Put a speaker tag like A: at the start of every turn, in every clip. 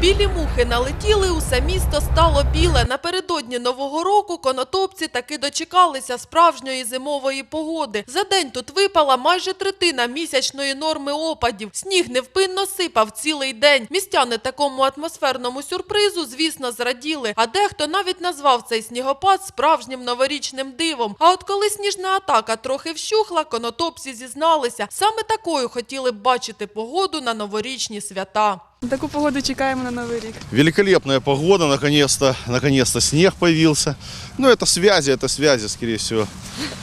A: Білі мухи налетіли, усе місто стало біле. Напередодні нового року конотопці таки дочекалися справжньої зимової погоди. За день тут випала майже третина місячної норми опадів. Сніг невпинно сипав цілий день. Містяни такому атмосферному сюрпризу, звісно, зраділи. А дехто навіть назвав цей снігопад справжнім новорічним дивом. А от коли сніжна атака трохи вщухла, конотопці зізналися, саме такою хотіли б бачити погоду на новорічні свята.
B: Таку погоду чекаємо на новий рік.
C: Великолепная погода, наконец-то, наконец-то снег появился. Ну, это связи, это связи, скорее всего.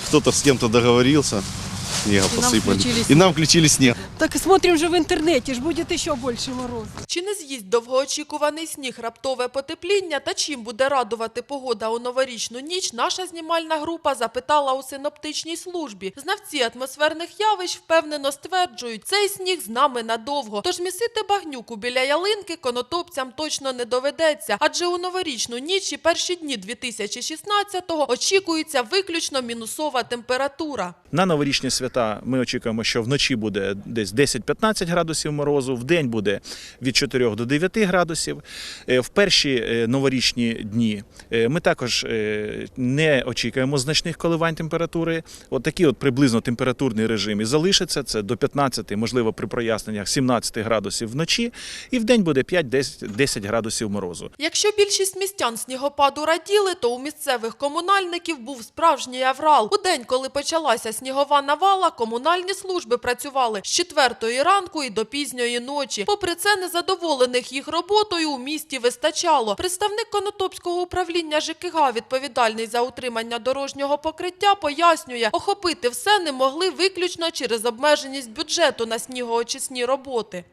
C: Кто-то с кем-то договорился, снега
D: нам
C: посыпали.
D: включили
C: И нам включили снег.
D: Так смотрим же в интернете, ж будет еще больше мороза.
A: Чи не з'їсть довгоочікуваний сніг раптове потепління та чим буде радувати погода у новорічну ніч, наша знімальна група запитала у синоптичній службі. Знавці атмосферних явищ впевнено стверджують, цей сніг з нами надовго. Тож місити багнюку біля ялинки конотопцям точно не доведеться, адже у новорічну ніч і перші дні 2016-го очікується виключно мінусова температура.
E: На новорічні свята ми очікуємо, що вночі буде десь 10-15 градусів морозу, в день буде від 4 до 9 градусів. Е, В перші е, новорічні дні е, ми також не очікуємо значних коливань температури. От такий от приблизно температурний режим і залишиться. Це до 15, можливо, при проясненнях 17 градусів вночі, і в день буде 5-10 градусів морозу.
A: Якщо більшість містян снігопаду раділи, то у місцевих комунальників був справжній аврал. У день, коли почалася снігова навала, комунальні служби працювали з четвертої ранку і до пізньої ночі. Попри це, незадоволених їх роботою у місті вистачало. Представник Конотопського управління ЖКГ, відповідальний за утримання дорожнього покриття, пояснює, охопити все не могли виключно через обмеженість бюджету на снігоочисні роботи.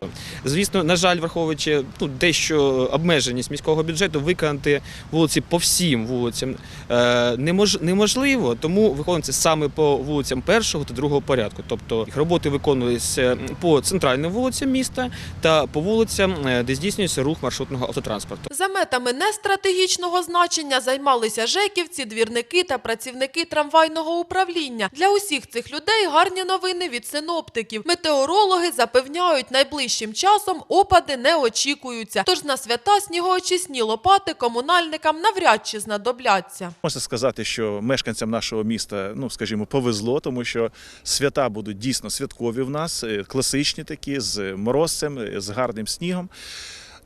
F: Звісно, на жаль, враховуючи ну, дещо обмеженість міського бюджету, виконати вулиці по всім вулицям е, немож, неможливо, тому виконується саме по вулицям першого та другого порядку. Тобто їх роботи виконуються по центральним вулицям міста та по вулицям, е, де здійснюється рух маршрутного автотранспорту.
A: За метами нестратегічного значення займалися жеківці, двірники та працівники трамвайного управління. Для усіх цих людей гарні новини від синоптиків. Метеорологи запевняють, найближчим часом опади не очікуються. Тож на свята снігоочисні лопати комунальникам навряд чи знадобляться.
E: Можна сказати, що мешканцям нашого міста, ну скажімо, повезло, тому що свята будуть дійсно святкові в нас, е, класичні такі, з морозцем, е, з гарним снігом.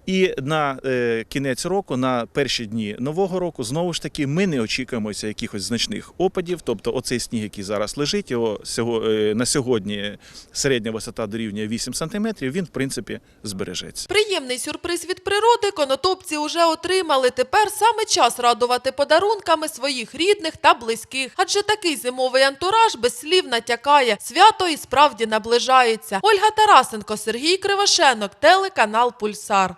E: І на е, кінець року, на перші дні нового року, знову ж таки, ми не очікуємося якихось значних опадів. Тобто, оцей сніг, який зараз лежить, його сього- е, на сьогодні середня висота дорівнює 8 сантиметрів. Він в принципі збережеться.
A: Приємний сюрприз від природи конотопці уже отримали. Тепер саме час радувати подарунками своїх рідних та близьких. Адже такий зимовий антураж без слів натякає. Свято і справді наближається. Ольга Тарасенко, Сергій Кривошенок, телеканал Пульсар.